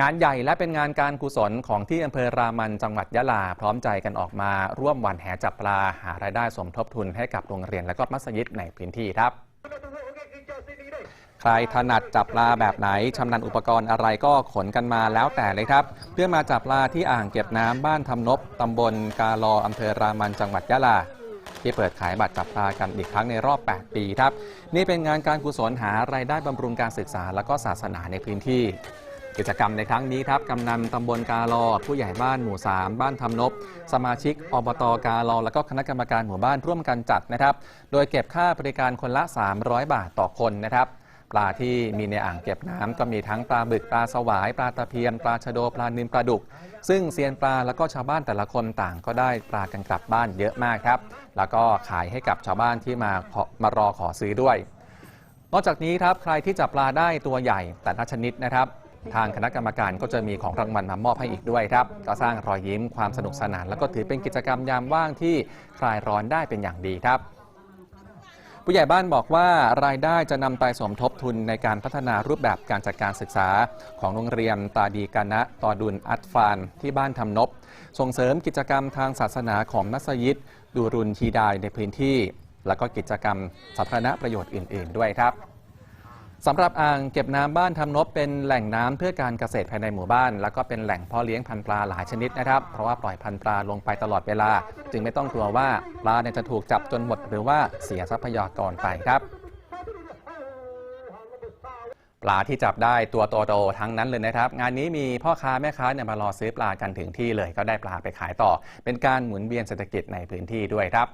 งานใหญ่และเป็นงานการกุศลของที่อำเภอรามันจังหวัดยะลา พร้อมใจกันออกมาร่วมวันแห่จับปลาหารายได้สมทบทุนให้กับโรงเรียนและก็มัสยิดในพื้นที่ครับ ใครถนัดจับปลาแบบไหนชำนาญอุปกรณ์อะไรก็ขนกันมาแล้วแต่เลยครับ เพื่อมาจับปลาที่อ่างเก็บน้ำบ้านทำนบตำบลกาลออำเภอรามันจังหวัดยะลาที่เปิดขายบัตรจับปลากันอีกครั้งในรอบ 8 ปีครับ นี่เป็นงานการกุศลหารายได้บำรุงการศึกษาและก็ศาสนาในพื้นที่ กิจกรรมในครั้งนี้ครับกำนันตำบลกาลอผู้ใหญ่บ้านหมู่ 3 บ้านทำนบ สมาชิกอบตกาลอและก็คณะกรรมการหมู่บ้านร่วมกันจัดนะครับ โดยเก็บค่าบริการคนละ 300 บาทต่อคนนะครับ ปลาที่มีในอ่างเก็บน้ำก็มีทั้งปลาบึกปลาสวาย ปลาตะเพียนปลาชะโดปลานิลปลาดุก ซึ่งเซียนปลาแล้วก็ชาวบ้านแต่ละคนต่างก็ได้ปลากันกลับบ้านเยอะมากครับ แล้วก็ขายให้กับชาวบ้านที่มาขอมารอขอซื้อด้วย นอกจากนี้ครับใครที่จับปลาได้ตัวใหญ่แต่ละชนิดนะครับ ทางคณะกรรมการก็จะมีของรางวัลมามอบให้อีกด้วยครับก็สร้างรอยยิ้มความสนุกสนาน แล้วก็ถือเป็นกิจกรรมยามว่างที่คลายร้อนได้เป็นอย่างดีครับผู้ใหญ่บ้านบอกว่ารายได้จะนำไปสมทบทุนในการพัฒนารูปแบบการจัดการศึกษา ของโรงเรียนตาดีกานะตอดุลอัตฟาน ที่บ้านทำนบ ส่งเสริมกิจกรรมทางศาสนาของมัสยิดดูรุนชีดายในพื้นที่ แล้วก็กิจกรรมสาธารณประโยชน์อื่น ๆ ด้วยครับ สำหรับอ่างเก็บน้ำบ้านทำนบเป็นแหล่งน้ำเพื่อการเกษตรภายในหมู่บ้าน แล้วก็เป็นแหล่งเพาะเลี้ยงพันธุ์ปลาหลายชนิดนะครับ เพราะว่าปล่อยพันธุ์ปลาลงไปตลอดเวลา จึงไม่ต้องกลัวว่าปลาจะถูกจับจนหมด หรือว่าเสียทรัพยากรไปครับ ปลาที่จับได้ตัวโตๆทั้งนั้นเลยนะครับ งานนี้มีพ่อค้าแม่ค้าเนี่ยมารอซื้อปลากันถึงที่เลย ก็ได้ปลาไปขายต่อ เป็นการหมุนเวียนเศรษฐกิจในพื้นที่ด้วยครับ